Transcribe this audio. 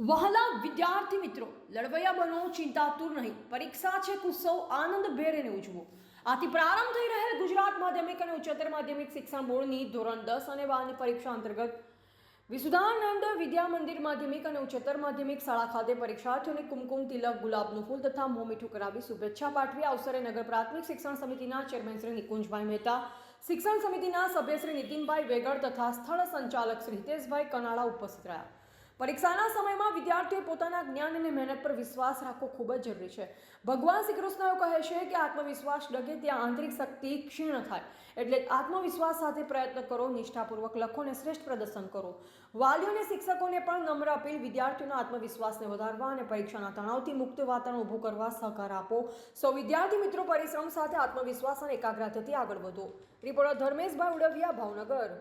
વહાલા વિદ્યાર્થી મિત્રો, લડવૈયા બનો ચિંતાતુર નહીં. પરીક્ષા છે ઉત્સવ આનંદ ભેરેને ઉજવો. આથી પ્રારંભ થઈ રહેલ ગુજરાત માધ્યમિક અને ઉચ્ચતર માધ્યમિક શિક્ષણ બોર્ડની ધોરણ દસ અને બારની પરીક્ષા અંતર્ગત વિસુદાનંદ વિદ્યા મંદિર માધ્યમિક અને ઉચ્ચતર માધ્યમિક શાળા ખાતે પરીક્ષાર્થીઓને કુમકુમ, તિલક, ગુલાબનું ફૂલ તથા મોં મીઠું કરાવી શુભેચ્છા પાઠવી અવસરે નગર પ્રાથમિક શિક્ષણ સમિતિના ચેરમેન શ્રી નિકુંજભાઈ મહેતા, શિક્ષણ સમિતિના સભ્ય શ્રી નીતિનભાઈ વેગડ તથા સ્થળ સંચાલક શ્રી હિતેશભાઈ કનાળા ઉપસ્થિત રહ્યા. પરીક્ષાના સમયમાં વિદ્યાર્થીઓ પોતાના જ્ઞાન અને મહેનત પર વિશ્વાસ રાખવો ખૂબ જ જરૂરી છે. ભગવાન શ્રી કૃષ્ણ એવું કહે છે કે આત્મવિશ્વાસ ડગે ત્યાં આંતરિક શક્તિ ક્ષીણ થાય. એટલે આત્મવિશ્વાસ સાથે પ્રયત્ન કરો, નિષ્ઠાપૂર્વક લખો અને શ્રેષ્ઠ પ્રદર્શન કરો. વાલીઓ અને શિક્ષકોને પણ નમ્ર અપીલ, વિદ્યાર્થીઓના આત્મવિશ્વાસને વધારવા અને પરીક્ષાના તણાવથી મુક્ત વાતાવરણ ઊભું કરવા સહકાર આપો. સૌ વિદ્યાર્થી મિત્રો, પરિશ્રમ સાથે આત્મવિશ્વાસ અને એકાગ્રતાથી આગળ વધો. રિપોર્ટર ધર્મેશભાઈ ઉડવિયા, ભાવનગર.